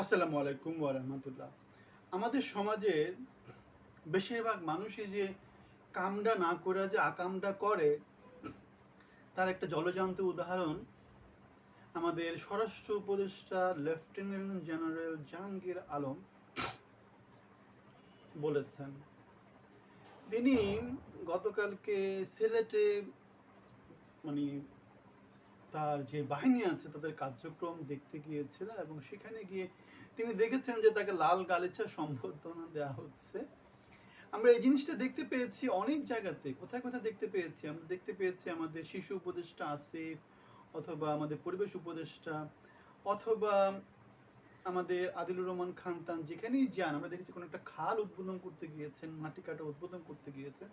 আসসালামু আলাইকুম ওরহমতুল্লাহ আমাদের সমাজের বেশিরভাগ মানুষই যে কামটা না করে, যে আকামটা করে, তার একটা জলজান্ত উদাহরণ আমাদের স্বরাষ্ট্র উপদেষ্টা, লেফটেন্যান্ট জেনারেল জাহাঙ্গীর আলম বলেছেন। তিনি গতকালকে সিলেটে মানে তার যে বাহিনী আছে, তাদের কার্যক্রম দেখতে গিয়েছিলেন এবং সেখানে গিয়ে তিনি দেখেছেন যে তাকে লাল গালিচা সম্বর্ধনা দেওয়া হচ্ছে। আমরা এই জিনিসটা দেখতে পেয়েছি অনেক জায়গাতে। কোথায় কোথায় দেখতে পেয়েছি? আমরা দেখতে পেয়েছি আমাদের শিশু উপদেষ্টা আসিফ, অথবা আমাদের পরিবেশ উপদেষ্টা, অথবা আমাদের আদিলুর রহমান খানতান যেখানেই যান, আমরা দেখেছি কোনো একটা খাল উদ্বোধন করতে গিয়েছেন, মাটি কাটা উদ্বোধন করতে গিয়েছেন।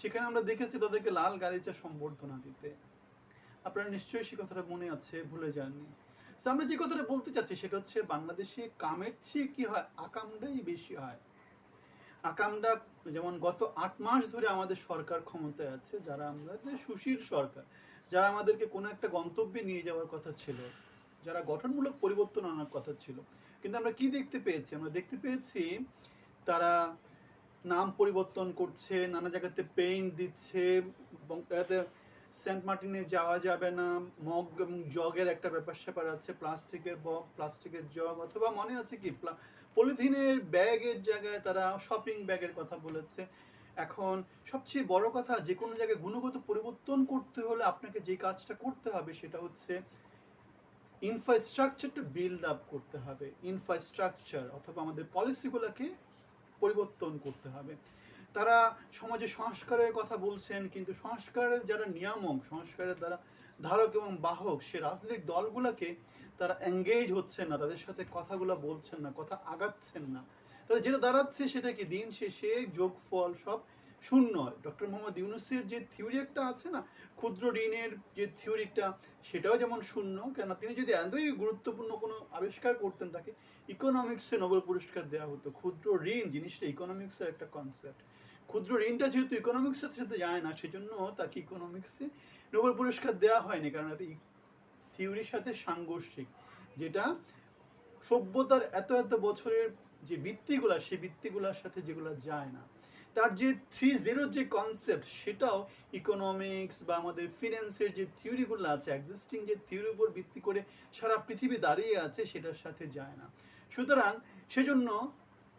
সেখানে আমরা দেখেছি তাদেরকে লাল গালিচা সম্বর্ধনা দিতে। আপনারা নিশ্চয়ই সে কথাটা মনে আছে, ভুলে যাননি। তো আমরা যে কথাটা বলতে চাচ্ছি সেটা হচ্ছে বাংলাদেশে কামের চেয়ে কি হয়? আকামটাই বেশি হয়। আকামটা যেমন গত আট মাস ধরে আমাদের সরকার ক্ষমতায় আছে, যারা আমাদের সুশীল সরকার, যারা আমাদেরকে কোনো একটা গন্তব্যে নিয়ে যাওয়ার কথা ছিল, যারা গঠনমূলক পরিবর্তন আনার কথা ছিল। কিন্তু আমরা কি দেখতে পেয়েছি? আমরা দেখতে পেয়েছি তারা নাম পরিবর্তন করছে, নানা জায়গাতে পেইন্ট দিচ্ছে সেন্ট মার্টিনে যাওয়া যাবে না। মগ জগের একটা ব্যাপার স্যাপার আছে, প্লাস্টিকের বগ প্লাস্টিকের জগ অথবা মনে আছে কি, প্লা- পলিথিনের ব্যাগের জায়গায় তারা শপিং ব্যাগের কথা বলেছে। এখন সবচেয়ে বড় কথা যে কোনো জায়গায় গুণগত পরিবর্তন করতে হলে আপনাকে যে কাজটা করতে হবে সেটা হচ্ছে ইনফ্রাস্ট্রাকচারটা বিল্ড আপ করতে হবে। ইনফ্রাস্ট্রাকচার অথবা আমাদের পলিসিগুলোকে পরিবর্তন করতে হবে। তারা সমাজে সংস্কারের কথা বলছেন, কিন্তু সংস্কারের যারা নিয়ামক, সংস্কারের দ্বারা ধারক এবং বাহক, সে রাজনৈতিক দলগুলোকে তারা এঙ্গেজ হচ্ছেন না, তাদের সাথে কথাগুলো বলছেন না, কথা আগাচ্ছেন না। তারা যেটা দাঁড়াচ্ছে সেটা কি? দিন শেষে যোগফল সব শূন্য ডক্টর মোহাম্মদ ইউনুসের যে থিওরি একটা আছে না, ক্ষুদ্র ঋণের যে থিওরিটা সেটাও যেমন শূন্য কেন তিনি যদি এতই গুরুত্বপূর্ণ কোনো আবিষ্কার করতেন, তাকে ইকোনমিক্সে নোবেল পুরস্কার দেওয়া হতো। ক্ষুদ্র ঋণ, জিনিসটা ইকোনমিক্সের একটা কনসেপ্ট ক্ষুদ্র ঋণটা যেহেতু ইকোনমিক্সের সাথে যায় না, সেজন্য তাকে ইকোনমিক্সে নোবেল পুরস্কার দেওয়া হয়নি, কারণ এটা থিওরির সাথে সাংঘর্ষিক, যেটা সভ্যতার এত এত বছরের যে ভিত্তিগুলা, সেই ভিত্তিগুলোর সাথে যেগুলো যায় না। তার যে থ্রি জিরোর যে কনসেপ্ট সেটাও ইকোনমিক্স বা আমাদের ফিনান্সের যে থিওরিগুলো আছে এক্সিস্টিং যে থিওরির উপর ভিত্তি করে সারা পৃথিবী দাঁড়িয়ে আছে, সেটার সাথে যায় না। সুতরাং সেজন্য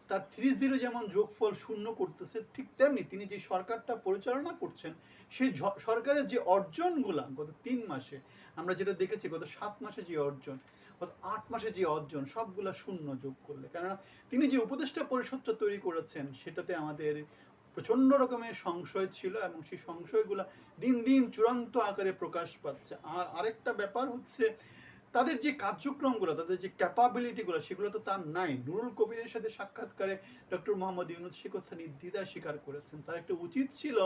তার থ্রি জিরো যেমন যোগফল শূন্য করতেছে, ঠিক তেমনি তিনি যে সরকারটা পরিচালনা করছেন সেই সরকারের যে অর্জনগুলা গত তিন মাসে, আমরা যেটা দেখেছি গত সাত মাসে যে অর্জন, গত আট মাসে যে অর্জন, সবগুলা শূন্য যোগ করলে। কেননা তিনি যে উপদেষ্টা পরিষদটা তৈরি করেছেন, সেটাতে আমাদের প্রচণ্ড রকমের সংশয় ছিল এবং সেই সংশয়গুলো দিন দিন চূড়ান্ত আকারে প্রকাশ পাচ্ছে। আর আরেকটা ব্যাপার হচ্ছে তাদের যে কার্যক্রমগুলো, তাদের যে ক্যাপাবিলিটিগুলো সেগুলো তো তার নাই। নুরুল কবিরের সাথে সাক্ষাৎকারে ডক্টর মোহাম্মদ ইউনুস সে কথা নির্দ্বিধায় স্বীকার করেছেন। তার একটা উচিত ছিল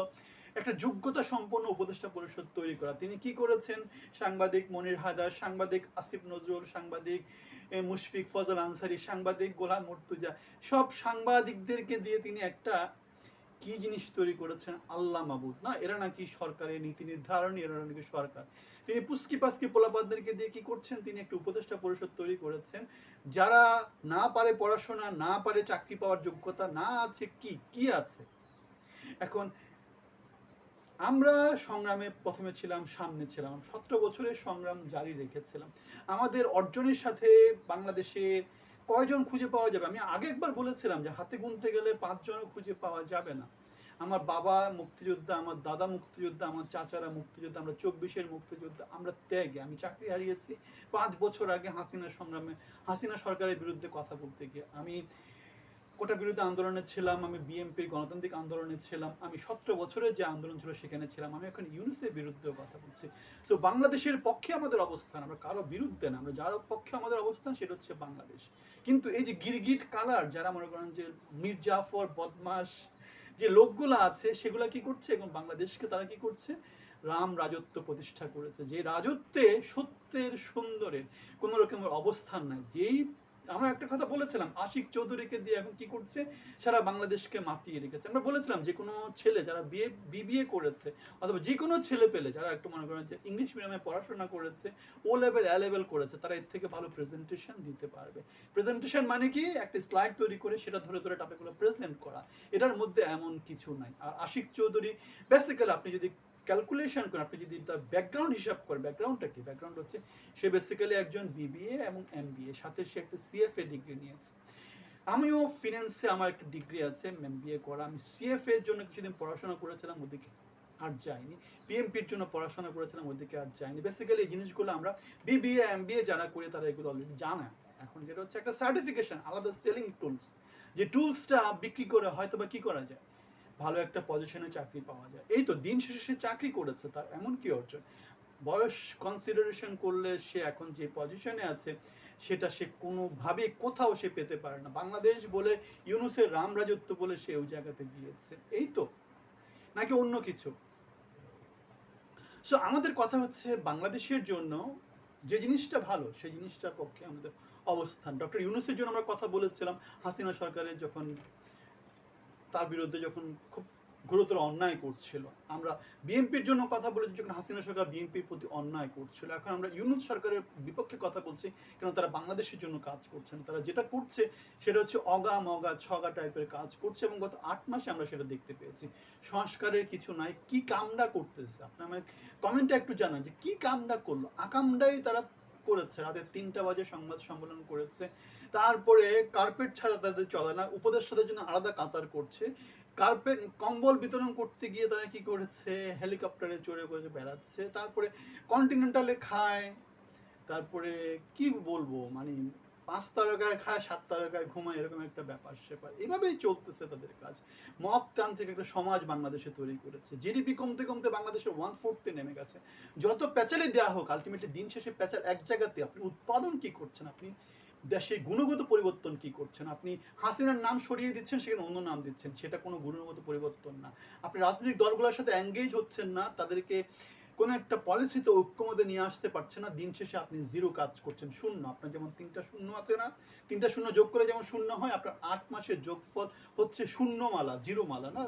একটা যোগ্যতা সম্পন্ন উপদেষ্টা পরিষদ তৈরি করা। তিনি কি করেছেন? সাংবাদিক মনির হায়দার, সাংবাদিক আসিফ নজরুল, সাংবাদিক মুশফিক ফজল আনসারি, সাংবাদিক গোলাম মুর্তুজা, সব সাংবাদিকদেরকে দিয়ে তিনি একটা কি জিনিস তৈরি করেছেন? আল্লাহ মাবুদ। না, এরা নাকি সরকারের নীতি নির্ধারণ, এরা নাকি সরকার। তিনি পুস্কি পাস্কি পোলাপাতদেরকে দিয়ে কি করছেন? তিনি একটা উপদেষ্টা পরিষদ তৈরি করেছেন। যারা না পারে পড়াশোনা, না পারে চাকরি পাওয়ার যোগ্যতা, না আছে কি? কি আছে? এখন, আমরা সংগ্রামে প্রথমে ছিলাম, সামনে ছিলাম। সতেরো বছরের সংগ্রাম জারি রেখেছিলাম। আমাদের অর্জনের সাথে বাংলাদেশের কয়জন খুঁজে পাওয়া যাবে? আমি আগে একবার বলেছিলাম যে হাতে গুনতে গেলে পাঁচজনও খুঁজে পাওয়া যাবে না। আমার বাবা মুক্তিযোদ্ধা, আমার দাদা মুক্তিযোদ্ধা, আমার চাচারা মুক্তিযোদ্ধা, আমরা চব্বিশের মুক্তিযোদ্ধা, আমরা ত্যাগে। আমি চাকরি হারিয়েছি পাঁচ বছর আগে হাসিনা সংগ্রামে, হাসিনা সরকারের বিরুদ্ধে কথা বলতে গিয়ে। আমি কোটা বিরুদ্ধে আন্দোলনে ছিলাম, আমি বিএনপির গণতান্ত্রিক আন্দোলনে ছিলাম, আমি সতেরো বছরের যে আন্দোলন ছিল সেখানে ছিলাম, আমি এখন ইউনিসের বিরুদ্ধেও কথা বলছি। সো বাংলাদেশের পক্ষে আমাদের অবস্থান, আমরা কারও বিরুদ্ধে না, আমরা যার পক্ষে আমাদের অবস্থান সেটা হচ্ছে বাংলাদেশ। কিন্তু এই যে গিরগিট কালার, যারা মনে করেন যে মীর জাফর বদমাস যে লোকগুলো আছে, সেগুলো কি করছে? এবং বাংলাদেশকে তারা কি করছে? রাম রাজত্ব প্রতিষ্ঠা করেছে। যে রাজত্বে সত্যের সুন্দরের কোনো রকমের অবস্থান নাই। যেই আমরা একটা কথা বলেছিলাম, আশিক চৌধুরীকে দিয়ে এখন কি করছে? সারা বাংলাদেশকে মাতিয়ে রেখেছে। আমরা বলেছিলাম যে কোনো ছেলে যারা বিয়ে, বিবিএ করেছে, অথবা যে কোনো ছেলে পেলে যারা একটু মনে করেন যে ইংলিশ মিডিয়ামে পড়াশোনা করেছে ও লেভেল এ লেভেল করেছে, তারা এর থেকে ভালো প্রেজেন্টেশন দিতে পারবে। প্রেজেন্টেশন মানে কি? একটা স্লাইড তৈরি করে সেটা ধরে ধরে টপিকগুলো প্রেজেন্ট করা। এটার মধ্যে এমন কিছু নাই। আর আশিক চৌধুরী বেসিক্যালি আপনি যদি ক্যালকুলেশন করেন। আপনি যদি তার ব্যাকগ্রাউন্ড হিসাব করেন ব্যাকগ্রাউন্ডটা কি? ব্যাকগ্রাউন্ড হচ্ছে সে বেসিক্যালি একজন বিবিএ এবং এমবিএ সাথে সে একটা সিএফএ ডিগ্রি নিয়েছে। আমিও ফিনান্সে আমার একটা ডিগ্রি আছে এমবিএ করা। আমি সিএফএ এর জন্য কিছুদিন পড়াশোনা করেছিলাম, ওদিকে আর যাইনি। পিএমপির জন্য পড়াশোনা করেছিলাম, ওদিকে আর যাইনি। বেসিক্যালি এই জিনিসগুলো আমরা বিবিএ এমবিএ যারা করে তারা এগুলো অলরেডি জানে। এখন যেটা হচ্ছে একটা সার্টিফিকেশন আলাদা সেলিং টুলস যে টুলসটা বিক্রি করে হয়তো বা কি করা যায়? ভালো একটা পজিশনে চাকরি পাওয়া যায়। এই তো দিন শেষে সে চাকরি করেছে, তার এমন কি অর্জন? বয়স কনসিডারেশন করলে সে এখন যে পজিশনে আছে, সেটা সে কোনোভাবে কোথাও সে পেতে পারে না। বাংলাদেশ বলে, ইউনুসের রাম রাজত্ব বলে সে ওই জায়গাতে গিয়েছে। এই তো? নাকি অন্য কিছু? সো আমাদের কথা হচ্ছে বাংলাদেশের জন্য যে জিনিসটা ভালো, সেই জিনিসটার পক্ষে আমাদের অবস্থান। ডক্টর ইউনুসের জন্য আমরা কথা বলেছিলাম, হাসিনা সরকারের যখন তার বিরুদ্ধে যখন খুব গুরুতর অন্যায় করছিল, আমরা বিএনপির জন্য কথা বলেছি যখন হাসিনা সরকার বিএনপির প্রতি অন্যায় করছিল। এখন আমরা ইউনুস সরকারের বিপক্ষে কথা বলছি কেন তারা বাংলাদেশের জন্য কাজ করছেন তারা যেটা করছে সেটা হচ্ছে অগা মগা ছগা টাইপের কাজ করছে এবং গত আট মাসে আমরা সেটা দেখতে পেয়েছি। সংস্কারের কিছু নাই, কি কামডা করতেছে? আপনি আমাকে কমেন্টে একটু জানান যে কি কামডা করল? আকামডাই তারা করেছে। রাতে তিনটা বাজে সংবাদ সম্মেলন করেছে। তারপরে কার্পেট ছাড়া তাদের চলে না। উপদেষ্টাদের জন্য আলাদা কাতার করছে। কার্পেট কম্বল বিতরণ করতে গিয়ে তারা কি করেছে? হেলিকপ্টারে চড়ে করে বেড়াচ্ছে। তারপরে কন্টিনেন্টালে খায়। তারপরে কি বলব? মানে পাঁচ তারকায় খায়, সাত তারকায় ঘুমায়, এরকম একটা ব্যাপার স্যাপার। এভাবেই চলতেছে তাদের কাজ। মপতান্ত্রিক একটা সমাজ বাংলাদেশে তৈরি করেছে। জিডিপি কমতে কমতে বাংলাদেশের ওয়ান ফোর্থে নেমে গেছে। যত প্যাচালে দেওয়া হোক আলটিমেটলি দিন শেষে প্যাচাল এক জায়গাতে আপনি উৎপাদন কি করছেন আপনি? দেশে গুণগত পরিবর্তন কি করছেন? আপনি হাসিনার নাম সরিয়ে দিচ্ছেন সেখানে অন্য নাম দিচ্ছেন। সেটা কোনো গুণগত পরিবর্তন না। আপনি রাজনৈতিক দলগুলোর সাথে এঙ্গেজ হচ্ছেন না, তাদেরকে কোনো একটা পলিসিতে ঐক্যমতে নিয়ে আসতে পারছেন না, দিন শেষে আপনি জিরো কাজ করছেন। শূন্য। আপনার যেমন তিনটা শূন্য আছে না, তিনটা শূন্য যোগ করে যেমন শূন্য হয়, আপনার আট মাসের যোগফল হচ্ছে শূন্য মালা জিরো মালা, না?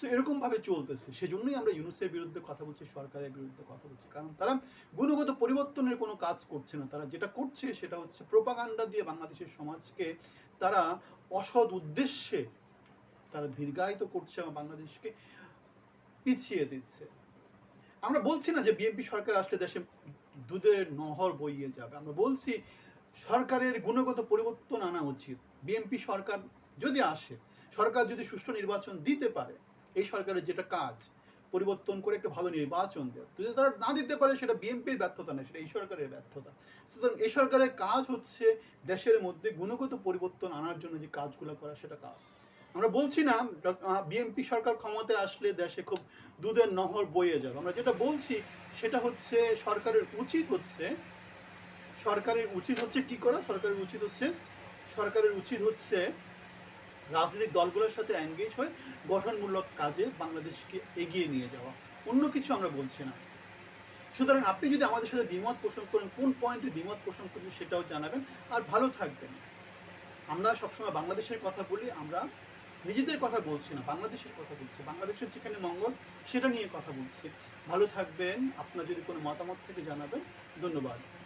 সো এরকমভাবে চলতেছে। সেজন্যই আমরা ইউনুসের বিরুদ্ধে কথা বলছি, সরকারের বিরুদ্ধে কথা বলছি। কারণ তারা গুণগত পরিবর্তনের কোনো কাজ করছে না। তারা যেটা করছে সেটা হচ্ছে প্রোপাগান্ডা দিয়ে বাংলাদেশের সমাজকে তারা অসৎ উদ্দেশ্যে তারা দীর্ঘায়িত করছে এবং বাংলাদেশকে পিছিয়ে দিচ্ছে। আমরা বলছি না যে বিএনপি সরকার আসলে দেশে দুধের নহর বইয়ে যাবে। আমরা বলছি সরকারের গুণগত পরিবর্তন আনা উচিত। বিএনপি সরকার যদি আসে, সরকার যদি সুষ্ঠু নির্বাচন দিতে পারে এই সরকারের যেটা কাজ, পরিবর্তন করে একটা ভালো নির্বাচন দেয় যদি তারা না দিতে পারে, সেটা বিএনপির ব্যর্থতা নয়, সেটা এই সরকারের ব্যর্থতা। সুতরাং এই সরকারের কাজ হচ্ছে দেশের মধ্যে গুণগত পরিবর্তন আনার জন্য যে কাজগুলো করা, সেটা কাজ আমরা বলছি না বিএনপি সরকার ক্ষমতায় আসলে দেশে খুব দুধের নহর বয়ে যাবে। আমরা যেটা বলছি, সেটা হচ্ছে সরকারের উচিত হচ্ছে, সরকারের উচিত হচ্ছে কি করা? সরকারের উচিত হচ্ছে, সরকারের উচিত হচ্ছে রাজনৈতিক দলগুলোর সাথে এঙ্গেজ হয়ে গঠনমূলক কাজে বাংলাদেশকে এগিয়ে নিয়ে যাওয়া। অন্য কিছু আমরা বলছি না। সুতরাং আপনি যদি আমাদের সাথে দ্বিমত পোষণ করেন, কোন পয়েন্টে দ্বিমত পোষণ করবেন সেটাও জানাবেন। আর ভালো থাকবেন। আমরা সবসময় বাংলাদেশের কথা বলি, আমরা নিজেদের কথা বলছি না, বাংলাদেশের কথা বলছি। বাংলাদেশের যেখানে মঙ্গল, সেটা নিয়ে কথা বলছি। ভালো থাকবেন। আপনার যদি কোনো মতামত থেকে জানাবেন। ধন্যবাদ।